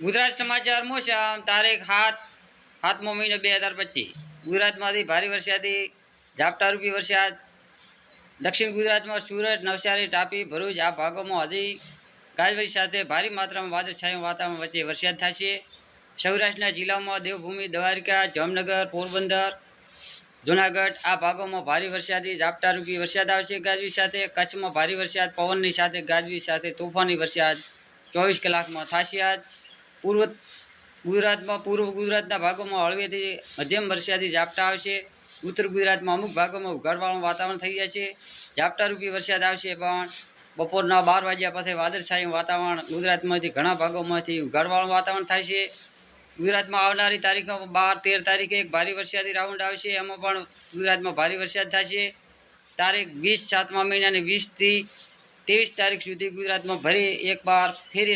ગુજરાત સમાચાર મોસમ તારીખ સાત સાતમો મહિનો બે હજાર પચીસ. ગુજરાતમાંથી ભારે વરસાદી, ઝાપટારૂપી વરસાદ. દક્ષિણ ગુજરાતમાં સુરત, નવસારી, તાપી, ભરૂચ આ ભાગોમાં હજી ગાજવીજ સાથે ભારે માત્રામાં વાદળછાયું વાતાવરણ વચ્ચે વરસાદ થશે. સૌરાષ્ટ્રના જિલ્લામાં દેવભૂમિ, દ્વારકા, જામનગર, પોરબંદર, જુનાગઢ આ ભાગોમાં ભારે વરસાદી, ઝાપટારૂપી વરસાદ આવશે ગાજવીજ સાથે. કચ્છમાં ભારે વરસાદ, પવનની સાથે ગાજવીજ સાથે તોફાની વરસાદ ચોવીસ કલાકમાં થશે આજ. પૂર્વ ગુજરાતમાં, પૂર્વ ગુજરાતના ભાગોમાં હળવેથી મધ્યમ વરસાદી ઝાપટા આવશે. ઉત્તર ગુજરાતમાં અમુક ભાગોમાં ઉઘાડવાળું વાતાવરણ થઈ જશે. ઝાપટારૂપી વરસાદ આવશે પણ બપોરના બાર વાગ્યા પછી વાદળછાયું વાતાવરણ ગુજરાતમાંથી ઘણા ભાગોમાંથી ઉઘાડવાળું વાતાવરણ થાય છે. ગુજરાતમાં આવનારી તારીખો બાર તેર તારીખે એક ભારે વરસાદી રાઉન્ડ આવશે. એમાં પણ ગુજરાતમાં ભારે વરસાદ થશે. તારીખ વીસ સાતમા મહિનાની વીસથી ત્રેવીસ તારીખ સુધી ગુજરાતમાં ભરી એકવાર ફેરી